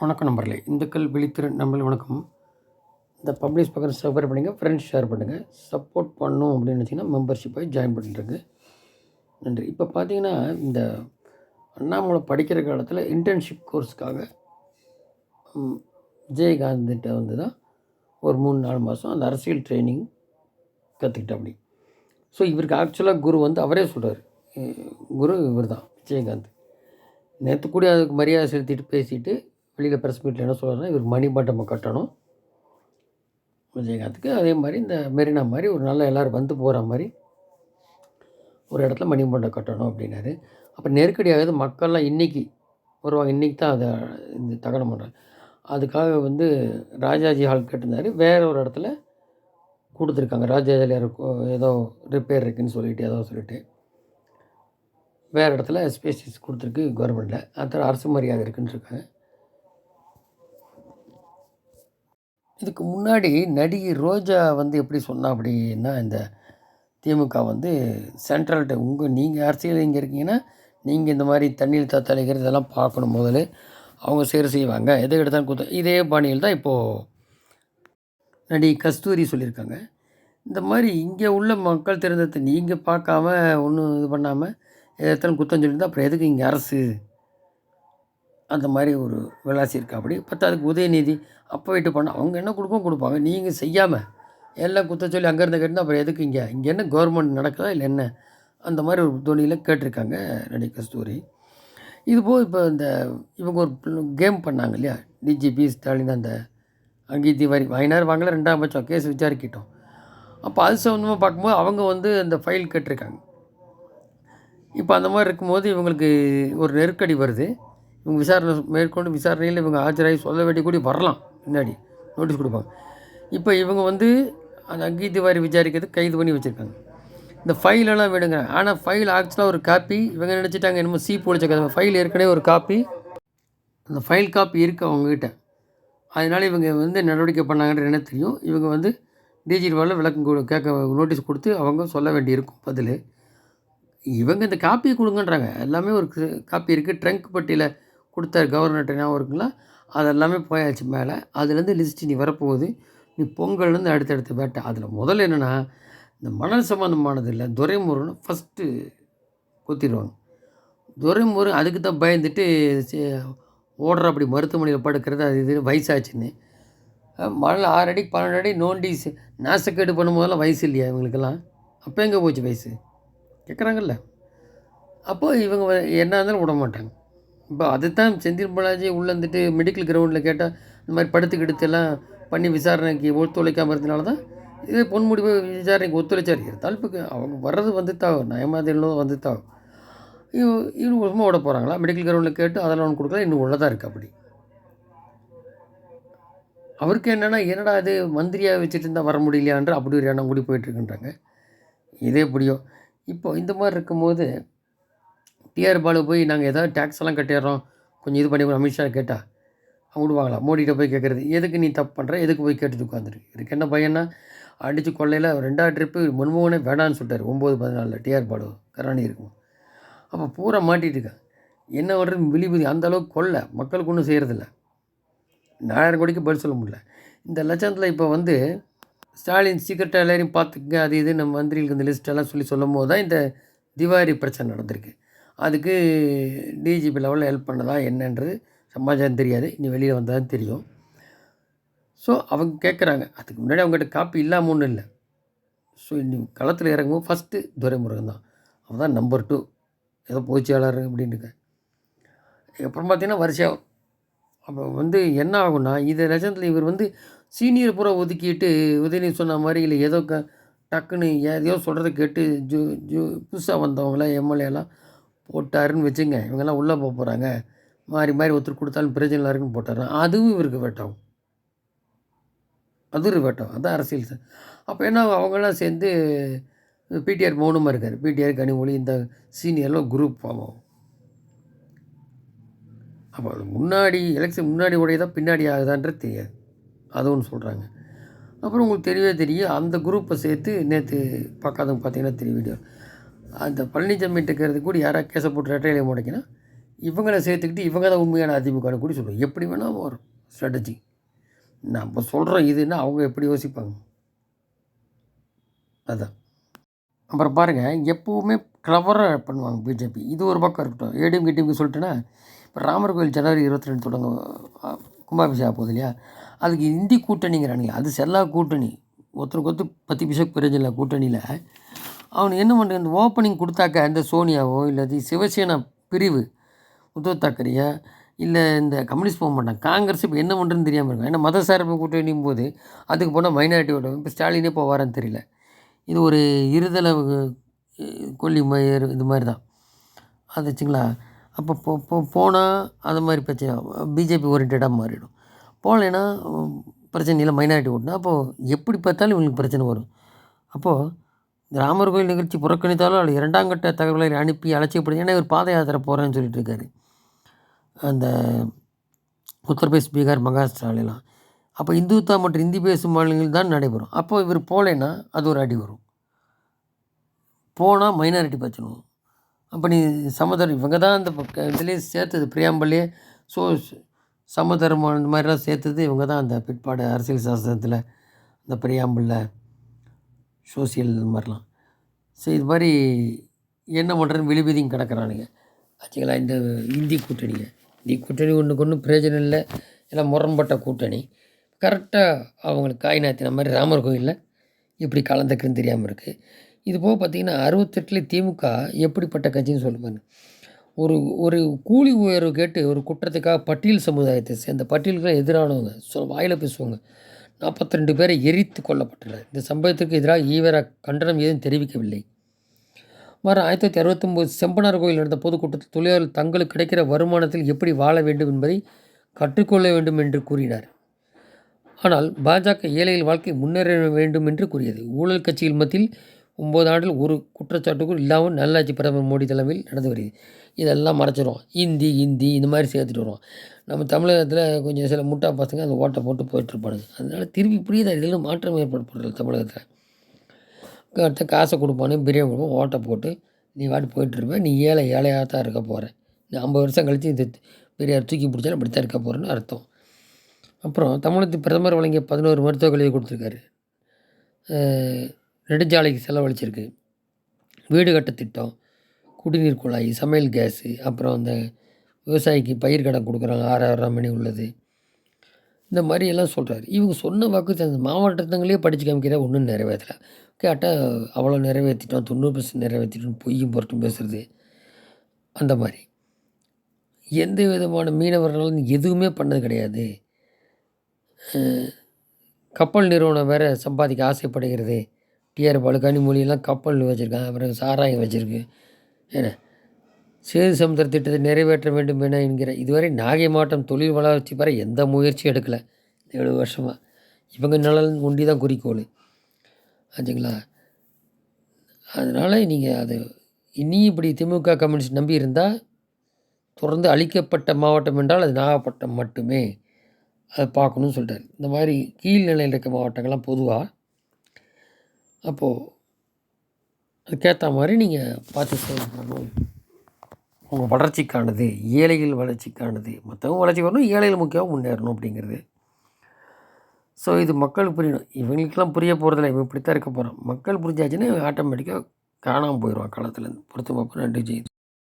வணக்கம் நம்பர்களே இந்துக்கள் விழித்திரு நம்பர் வணக்கம். இந்த பப்ளிஷ் பக்கம் சப்ஸ்கிரைப் பண்ணுங்கள் ஃப்ரெண்ட்ஸ் ஷேர் பண்ணுங்கள் சப்போர்ட் பண்ணும் அப்படின்னு நினச்சிங்கன்னா மெம்பர்ஷிப் போய் ஜாயின் பண்ணிட்டுருக்கு நன்றி. இப்போ பார்த்தீங்கன்னா இந்த அண்ணாமலை படிக்கிற காலத்தில் இன்டர்ன்ஷிப் கோர்ஸ்க்காக விஜயகாந்த்கிட்ட வந்து தான் ஒரு மூணு நாலு மாதம் அந்த அரசியல் ட்ரைனிங் கற்றுக்கிட்ட அப்படி ஸோ இவருக்கு ஆக்சுவலாக குரு வந்து அவரே சொல்கிறார் குரு இவர் தான் விஜயகாந்த். நேற்று கூட அதுக்கு மரியாதை செலுத்திட்டு பேசிட்டு வெளியில் ப்ரெஸ் மீட்டில் என்ன சொல்கிறாருன்னா இவர் மணி மண்டபம் கட்டணும். விஜயகாந்துக்கு அதே மாதிரி இந்த மெரினா மாதிரி ஒரு நல்ல எல்லோரும் வந்து போகிற மாதிரி ஒரு இடத்துல மணிமண்டபம் கட்டணும் அப்படின்னாரு. அப்போ நெருக்கடியாகுது மக்கள்லாம் இன்றைக்கி வருவாங்க. இன்றைக்கி தான் அதை இந்த தகனம் பண்ணுறாங்க அதுக்காக வந்து ராஜாஜி ஹால் கேட்டிருந்தாரு வேறு ஒரு இடத்துல கொடுத்துருக்காங்க. ராஜாஜியில் இருக்கும் ஏதோ ரிப்பேர் இருக்குன்னு சொல்லிட்டு ஏதோ சொல்லிட்டு. வேறு இடத்துல ஸ்பேசிஸ் கொடுத்துருக்கு கவர்மெண்ட்டில் அதில் அரசு மரியாதை இருக்குன்னு இருக்காங்க. இதுக்கு முன்னாடி நடிகை ரோஜா வந்து எப்படி சொன்னா அப்படின்னா இந்த திமுக வந்து சென்ட்ரல்கிட்ட உங்கள் நீங்கள் அரசியல் இங்கே இருக்கீங்கன்னா நீங்கள் இந்த மாதிரி தண்ணீர் தத்தளிக்கிறது இதெல்லாம் பார்க்கணும் முதல்ல. அவங்க சேர செய்வாங்க. எதை எடுத்தாலும் குத்த இதே பாணியில் தான் இப்போது நடிகை கஸ்தூரி சொல்லியிருக்காங்க. இந்த மாதிரி இங்கே உள்ள மக்கள் தெரிந்ததை நீங்கள் பார்க்காம ஒன்றும் இது பண்ணாமல் எதாலும் குத்தம் சொல்லியிருந்தால் அப்புறம் எதுக்கு இங்கே அரசு? அந்த மாதிரி ஒரு விளாசி இருக்கா அப்படி பத்தாவதுக்கு உதயநிதி அப்போ வெயிட்டு பண்ண அவங்க என்ன கொடுக்கும் கொடுப்பாங்க. நீங்கள் செய்யாமல் எல்லாம் குத்த சொல்லி அங்கேருந்து கேட்டால் அப்புறம் எதுக்கு இங்கே? இங்கே என்ன கவர்மெண்ட் நடக்குதா இல்லை என்ன? அந்த மாதிரி ஒரு துணியில் கேட்டிருக்காங்க நடிகை கஸ்தூரி. இதுபோல் இப்போ இந்த இவங்க ஒரு கேம் பண்ணாங்க இல்லையா? டிஜிபி ஸ்டாலின் அந்த அங்கி திவாரி வாங்கினார் வாங்கல ரெண்டாம் பட்சம் கேஸ் விசாரிக்கிட்டோம். அப்போ அது சம்மந்தமாக பார்க்கும்போது அவங்க வந்து அந்த ஃபைல் கேட்டிருக்காங்க. இப்போ அந்த மாதிரி இருக்கும்போது இவங்களுக்கு ஒரு நெருக்கடி வருது. இவங்க விசாரணை மேற்கொண்டு விசாரணையில் இவங்க ஆஜராகி சொல்ல வேண்டிய கூடி வரலாம். முன்னாடி நோட்டீஸ் கொடுப்பாங்க. இப்போ இவங்க வந்து அந்த அங்கி திவாரி விசாரிக்கிறது கைது பண்ணி வச்சுருக்காங்க. இந்த ஃபைலெல்லாம் வேணுங்க ஆனால் ஃபைல் ஆக்சுவலாக ஒரு காப்பி இவங்க நினச்சிட்டாங்க என்னமோ சீ பிடிச்ச கதை. ஃபைல் ஏற்கனவே ஒரு காப்பி அந்த ஃபைல் காப்பி இருக்குது அவங்கக்கிட்ட அதனால் இவங்க வந்து நடவடிக்கை பண்ணாங்கன்ற என்ன தெரியும். இவங்க வந்து டிஜிட்டலில் விளக்கம் கொடு கேட்க நோட்டீஸ் கொடுத்து அவங்க சொல்ல வேண்டியிருக்கும் பதில். இவங்க இந்த காப்பியை கொடுங்கன்றாங்க. எல்லாமே ஒரு காப்பி இருக்குது ட்ரங்க் பட்டியில் கொடுத்தாரு கவர்னர்கிட்ட ஞாபகம் இருக்குங்களா? அதெல்லாமே போயாச்சு மேலே. அதுலேருந்து லிஸ்ட்டு நீ வரப்போகுது. நீ பொங்கல்லேருந்து அடுத்தடுத்த பேட்டை அதில் முதல்ல என்னென்னா இந்த மணல் சம்மந்தமானது இல்லை. துரைமுருகனை ஃபஸ்ட்டு குத்திடுவாங்க. துரைமுருகன் அதுக்கு தான் பயந்துட்டு சே- ஓடுற அப்படி மருத்துவமனையில் படுக்கிறது அது இது வயசாச்சுன்னு. மணல் ஆறு அடி பன்னெண்டு அடி நோண்டி நாசக்கேடு பண்ணும்போதெல்லாம் வயசு இல்லையா இவங்களுக்கெல்லாம்? அப்போ எங்கே போச்சு வயசு? கேட்குறாங்கல்ல. அப்போது இவங்க என்ன இருந்தாலும் விட மாட்டாங்க இப்போ அதுதான் செந்தில் பாலாஜி உள்ளே வந்துட்டு மெடிக்கல் கிரவுண்டில் கேட்டால் இந்த மாதிரி படுத்துக்கிடுத்து எல்லாம் பண்ணி விசாரணைக்கு ஒத்துழைக்காமல் இருந்தனால தான் இது பொன்முடி விசாரணைக்கு ஒத்துழைச்சார். இருந்தாலும் இப்போ அவங்க வர்றது வந்து தாகும் நயமாதிரிலும் வந்து தாகும் இவ இன்னும் சும்மா ஓட போகிறாங்களா மெடிக்கல் கிரவுண்டில் கேட்டு அதெல்லாம் ஒன்று கொடுக்கல. இன்னும் உள்ளதாக இருக்குது அப்படி. அவருக்கு என்னென்னா என்னடா இது மந்திரியாக வச்சுட்டு இருந்தால் வர முடியலையான்ற அப்படி ஒரு எண்ணம் கூடி போயிட்டுருக்குன்றாங்க இதே எப்படியோ இப்போ இந்த மாதிரி இருக்கும்போது டிஆர் பாலு போய் நாங்கள் ஏதாவது டேக்ஸ் எல்லாம் கட்டிடுறோம். கொஞ்சம் இது பண்ணி அமித்ஷா கேட்டா. அவங்க விடுவாங்களா? மோடிகிட்ட போய் கேட்குறது எதுக்கு நீ தப்பு பண்ணுற எதுக்கு போய் கேட்டுட்டு உட்காந்துருக்கு இதுக்கு என்ன பையனா அடித்து கொள்ளையில் ரெண்டாவது ட்ரிப்பு முன்மோகனே வேணான்னு சொல்லிட்டார். ஒம்பது பதினாலில் டிஆர் பாலு கருணாநிதி இருக்கும் அப்போ பூரா மாட்டிகிட்ருக்கேன் என்ன பண்ணுறது விழிபுதி அந்த அளவுக்கு கொள்ளை மக்களுக்கு ஒன்றும் செய்கிறதில்ல நாலாயிரம் கோடிக்கு பதில் சொல்ல முடியல. இந்த லட்சத்தில் இப்போ வந்து ஸ்டாலின் சீக்கிரட்டாக எல்லாரையும் பார்த்துக்குங்க அது இது நம்ம மந்திரிகளுக்கு இந்த லிஸ்ட் எல்லாம் சொல்லி சொல்லும் போது தான் இந்த திவாரி பிரச்சனை நடந்திருக்கு. அதுக்கு டிஜிபி லெவலில் ஹெல்ப் பண்ணதா என்னன்றது சமாச்சாரம் தெரியாது. இனி வெளியில் வந்தால் தான் தெரியும். ஸோ அவங்க கேட்குறாங்க அதுக்கு முன்னாடி அவங்ககிட்ட காப்பி இல்லாமல் ஒன்றும் இல்லை. ஸோ இன்னி களத்தில் இறங்கும்போது ஃபஸ்ட்டு துரைமுருகன் தான். அவன் தான் நம்பர் டூ ஏதோ பொதுச்செயலாளர் அப்படின்னு அப்புறம் பார்த்தீங்கன்னா வரிசையாக அப்போ வந்து என்ன ஆகும்னா இந்த லட்சத்தில் இவர் வந்து சீனியர் பூரா ஒதுக்கிட்டு உதயநிதி சொன்ன மாதிரி இல்லை ஏதோ க டக்குன்னு எதையோ சொல்கிறத கேட்டு ஜூ ஜூ புதுசாக வந்தவங்களாம் எம்எல்ஏலாம் போட்டாருன்னு வச்சுங்க. இவங்கெல்லாம் உள்ளே போக போகிறாங்க மாறி மாறி ஒருத்தர் கொடுத்தாலும் பிரச்சனை இருக்குன்னு போட்டாராம் அதுவும் இவருக்கு வேட்டம் அது ஒரு வேட்டம் அதுதான் அரசியல் சார். அப்போ என்ன ஆகும்? அவங்கெல்லாம் சேர்ந்து பிடிஆர் மௌனமாக இருக்கார். பிடிஆர் கனிமொழி இந்த சீனியர்லாம் குரூப் ஆகும். அப்போ அது முன்னாடி எலெக்ஷன் முன்னாடி உடையதா பின்னாடி ஆகுதான்றது தெரியாது. அது ஒன்று சொல்கிறாங்க அப்புறம் உங்களுக்கு தெரியவே தெரியும். அந்த குரூப்பை சேர்த்து நேற்று பார்க்காதவங்க பார்த்தீங்கன்னா தெரிய வீடியோ அந்த பழனிசாமிகிட்ட இருக்கிறது கூட யாராவது கேஸை போட்டு ரெட்டையில முடைக்கினா இவங்களை சேர்த்துக்கிட்டு இவங்க தான் உண்மையான அதிமுகன்னு கூட சொல்லுவோம் எப்படி வேணால் வரும் ஸ்ட்ராட்டஜி நம்ம சொல்கிறோம் இதுன்னா அவங்க எப்படி யோசிப்பாங்க? அதான். அப்புறம் பாருங்கள் எப்போவுமே க்ளவராக பண்ணுவாங்க பிஜேபி. இது ஒரு பக்கம் இருக்கட்டும். ஏடிஎம் கிட்டிஎம்க்கு சொல்லிட்டேன்னா இப்போ ராமர் கோயில் ஜனவரி இருபத்தி ரெண்டு தொடங்க கும்பாபிஷேகம் போகுது இல்லையா? அதுக்கு இந்தி கூட்டணிங்கிறானுங்க. அது செல்லா கூட்டணி. ஒருத்தருக்கு ஒருத்தர் பத்து பிசக் பிரயோஜன கூட்டணியில். அவன் என்ன பண்ணுறான் இந்த ஓப்பனிங் கொடுத்தாக்க இந்த சோனியாவோ இல்லை சிவசேனா பிரிவு உத்தவ் தாக்கரையா இல்லை இந்த கம்யூனிஸ்ட் போக மாட்டான். காங்கிரஸ் இப்போ என்ன பண்ணுறதுன்னு தெரியாமல் இருக்கும் ஏன்னா மத சார்பு கூட்டணியும் போது அதுக்கு போனால் மைனாரிட்டியோட இப்போ ஸ்டாலினே போவாரான்னு தெரியல. இது ஒரு இருதலை கொல்லி மயர் இது மாதிரி தான் அது வச்சுங்களா? அப்போ போ போ போனால் அது மாதிரி பிரச்சனை. பிஜேபி ஓரியன்டாக மாறிடும். போகலைன்னா பிரச்சனை இல்லை மைனாரிட்டி ஓட்டுனா அப்போது எப்படி பார்த்தாலும் இவங்களுக்கு பிரச்சனை வரும். அப்போது இந்த ராமர் கோயில் நிகழ்ச்சி புறக்கணித்தாலும் அது இரண்டாம் கட்ட தகவலை அனுப்பி அலட்சியப்படுது ஏன்னா இவர் பாத யாத்திரை போகிறேன்னு சொல்லிட்டு இருக்காரு அந்த உத்தரப்பிரதேஷ் பீகார் மகாராஷ்டிராலெலாம். அப்போ இந்துத்தா மற்றும் இந்தி பேசும் மாநிலங்கள் தான் நடைபெறும். அப்போ இவர் போகலைன்னா அது ஒரு அடி வரும். போனால் மைனாரிட்டி பிரச்சனை அப்போ நீ சமதர் இவங்க தான் அந்த இதுலேயே சேர்த்தது பிரியாம்பல்லே. ஸோ சமதர்மம் இந்த மாதிரிலாம் சேர்த்தது இவங்க தான் அந்த பிற்பாடு அரசியல் சாஸ்திரத்தில் இந்த பிரியாம்பிளில் சோசியல் இது மாதிரிலாம். ஸோ இது மாதிரி என்ன பண்ணுறதுன்னு விழிபதியும் கிடக்கிறானுங்க. ஆச்சுங்களா இந்த இந்தி கூட்டணிங்க இந்தி கூட்டணி ஒன்றுக்கு ஒன்றும் பிரயோஜனம் இல்லை. எல்லாம் முரண்பட்ட கூட்டணி. கரெக்டாக அவங்களுக்கு காய் நாத்தின மாதிரி ராமர் கோயிலில் இப்படி கலந்துக்குன்னு தெரியாமல் இருக்குது இது போக பார்த்திங்கன்னா அறுபத்தெட்டில் திமுக எப்படிப்பட்ட கட்சின்னு சொல்லுவாங்க ஒரு ஒரு கூலி உயர்வு கேட்டு ஒரு குற்றத்துக்காக பட்டியல் சமுதாயத்தை சேர்ந்த பட்டியலுக்கு எதிரானவங்க சொல் வாயில் பேசுவாங்க. நாற்பத்தி ரெண்டு பேரை எரித்து கொல்லப்பட்டனர் இந்த சம்பவத்திற்கு எதிராக ஈவர கண்டனம் ஏதும் தெரிவிக்கவில்லை. மறு ஆயிரத்தி தொள்ளாயிரத்தி அறுபத்தொம்போது செம்பனார் கோயில் நடந்த பொதுக்கூட்டத்தில் தொழிலாளர்கள் தங்களுக்கு கிடைக்கிற வருமானத்தில் எப்படி வாழ வேண்டும் என்பதை கற்றுக்கொள்ள வேண்டும் என்று கூறினார். ஆனால் பாஜக ஏழைகள் வாழ்க்கை முன்னேற வேண்டும் என்று கூறியது. ஊழல் கட்சிகள் மத்தியில் ஒம்பது ஆண்டில் ஒரு குற்றச்சாட்டுக்கும் இல்லாமல் நல்லாட்சி பிரதமர் மோடி தலைமையில் நடந்து வருது. இதெல்லாம் மறைச்சிடும் இந்தி இந்தி இந்த மாதிரி சேர்த்துட்டு வருவோம். நம்ம தமிழகத்தில் கொஞ்சம் சில முட்டா பசங்க அந்த ஓட்டை போட்டு போயிட்டுருப்பானுங்க. அதனால் திருப்பி புரியுது இதில் மாற்றம் ஏற்படுறது தமிழகத்தில். அடுத்த காசை கொடுப்பானு பிரியாணி கொடுப்போம் ஓட்டை போட்டு நீ வாட்டி போயிட்டுருப்ப நீ ஏழை ஏழையாக தான் இருக்க போகிற நீ ஐம்பது வருஷம் கழித்து இது பெரியார் தூக்கி பிடிச்சாலும் அப்படி தான் இருக்க போகிறேன்னு அர்த்தம். அப்புறம் தமிழகத்து பிரதமர் வழங்கிய பதினோரு மருத்துவக் கல்வியை கொடுத்துருக்காரு. நெடுஞ்சாலைக்கு செலவழிச்சிருக்கு. வீடு கட்ட திட்டம் குடிநீர் குழாய் சமையல் கேஸு அப்புறம் அந்த விவசாயிக்கு பயிர் கடன் கொடுக்குறாங்க ஆறாயிரம் மணி உள்ளது. இந்த மாதிரி எல்லாம் சொல்கிறாரு இவங்க சொன்ன வாக்கு அந்த மாவட்டத்துங்களே படித்து காமிக்கிற ஒன்றும் நிறைவேற்றல. கேட்டால் அவ்வளோ நிறைவேற்றிட்டோம் தொண்ணூறு பர்சன்ட் நிறைவேற்றிட்டோம் பொய்யும் பொருட்டும் பேசுகிறது அந்த மாதிரி. எந்த விதமான மீனவர்களும் எதுவுமே பண்ணது கிடையாது. கப்பல் நிறுவனம் வேறு சம்பாதிக்க ஆசைப்படுகிறது. டிஆர் பாலு கனிமொழியெல்லாம் கப்பல் வச்சுருக்காங்க. அப்புறம் சாராயம் வச்சுருக்கு. என்ன? சேது சமுத்திர திட்டத்தை நிறைவேற்ற வேண்டும் என என்கிற இதுவரை நாகை மாவட்டம் தொழில் வளர்ச்சி பெற எந்த முயற்சியும் எடுக்கலை. ஏழு வருஷமாக இவங்க நலன் ஒண்டி தான் குறிக்கோள். ஆச்சுங்களா? அதனால் நீங்கள் அது இனி இப்படி திமுக கம்யூனிஸ்ட் நம்பி இருந்தால் தொடர்ந்து அழிக்கப்பட்ட மாவட்டம் என்றால் அது நாகப்பட்டினம் மட்டுமே. அதை பார்க்கணும்னு சொல்லிட்டார். இந்த மாதிரி கீழ்நிலையில் இருக்க மாவட்டங்கள்லாம் பொதுவாக அப்போது அதுக்கேற்ற மாதிரி நீங்கள் பார்த்து செயல்படணும் உங்கள் வளர்ச்சிக்கானது ஏழைகள் வளர்ச்சிக்கானது மற்றவங்க வளர்ச்சி வரணும் ஏழைகள் முக்கியமாக முன்னேறணும் அப்படிங்கிறது. ஸோ இது மக்களுக்கு புரியணும். இவங்களுக்கெல்லாம் புரிய போகிறதில்ல இவன் இப்படி தான் இருக்க போகிறான் மக்கள் புரிஞ்சாச்சுன்னா இவன் ஆட்டோமேட்டிக்காக காணாமல் போயிடுவான் காலத்துலேருந்து பொறுத்து பார்ப்போம். நன்றி ஜெய்